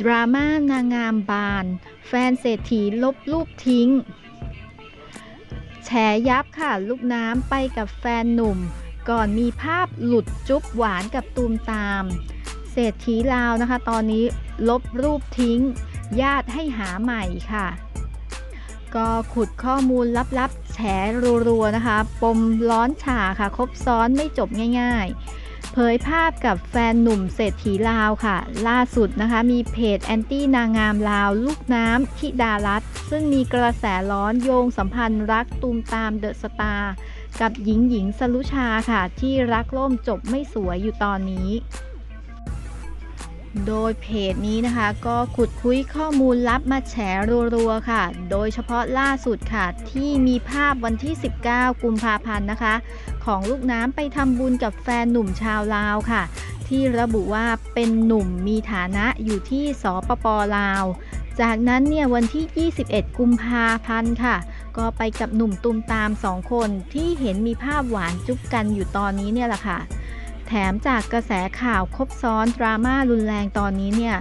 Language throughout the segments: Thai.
ดราม่านางงามบาน แฟนเศรษฐีลบรูปทิ้ง แฉยับค่ะ ลูกน้ำไปกับแฟนหนุ่ม ก่อนมีภาพหลุดจุ๊บหวานกับตูมตาม เศรษฐีลาวนะคะ ตอนนี้ลบรูปทิ้ง ญาติให้หาใหม่ค่ะ ก็ขุดข้อมูลลับๆ แฉรัวๆนะคะ ปมร้อนฉาค่ะ คบซ้อนไม่จบง่าย ๆ เผยภาพกับแฟนหนุ่มเศรษฐีลาวค่ะ ล่าสุดนะคะมีเพจแอนตี้นางงามลาว ลูกน้ำทิดารัตซึ่งมีกระแสร้อนโยงสัมพันธ์รักตูมตามเดอะสตาร์กับหญิงหญิงสลุชาค่ะ ที่รักล่มจบไม่สวยอยู่ตอนนี้ โดยเพจนี้นะคะก็ขุดคุยข้อมูลลับมาแฉรัวๆค่ะ โดยเฉพาะล่าสุดค่ะ ที่มีภาพวันที่ 19 กุมภาพันธ์นะคะ ของลูกน้ำไปทำบุญกับแฟนหนุ่มชาวลาวค่ะ ที่ระบุว่าเป็นหนุ่มมีฐานะอยู่ที่สปปลาว จากนั้นเนี่ยวันที่ 21 กุมภาพันธ์ค่ะ ก็ไปกับหนุ่มตุมตามสองคนที่เห็นมีภาพหวานจุ๊บกันอยู่ตอนนี้เนี่ยแหละค่ะ ถมจากกระแสข่าวคบซ้อนดราม่ารุนแรงตอนนี้เนี่ย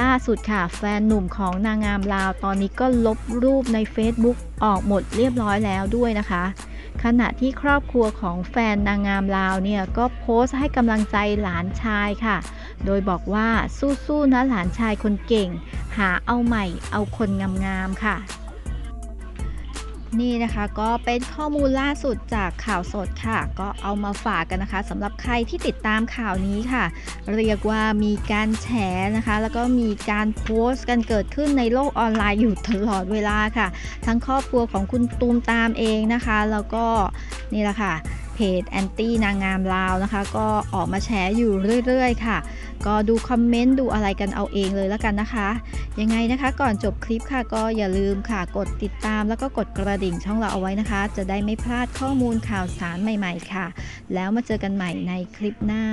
ล่าสุดค่ะแฟนหนุ่มของนางงามลาวตอนนี้ก็ลบรูปใน Facebook ออกหมดเรียบร้อยแล้วด้วยนะคะ ขณะที่ครอบครัวของแฟนนางงามลาวเนี่ย ก็โพสต์ให้กำลังใจหลานชายค่ะ โดยบอกว่าสู้ๆนะหลานชายคนเก่ง หาเอาใหม่เอาคนงามๆค่ะ นี่นะคะก็เป็นข้อมูลล่าสุดจากข่าวสดค่ะ ก็เอามาฝากกันนะคะสำหรับใครที่ติดตามข่าวนี้ค่ะ เรียกว่ามีการแฉนะคะ แล้วก็มีการโพสต์กันเกิดขึ้นในโลกออนไลน์อยู่ตลอดเวลาค่ะ ทั้งครอบครัวของคุณตูมตามเองนะคะ แล้วก็นี่แหละค่ะเพจแอนตี้นางงามลาวนะคะ ก็ออกมาแชร์อยู่เรื่อย ๆ ค่ะ ก็ดูคอมเมนต์ดูอะไรกันเอาเองเลยแล้วกันนะคะ ยังไงนะคะก่อนจบคลิปค่ะก็อย่าลืมค่ะกดติดตาม แล้วก็กดกระดิ่งช่องเราเอาไว้นะคะ จะได้ไม่พลาดข้อมูลข่าวสารใหม่ ๆ ค่ะ แล้วมาเจอกันใหม่ในคลิปหน้า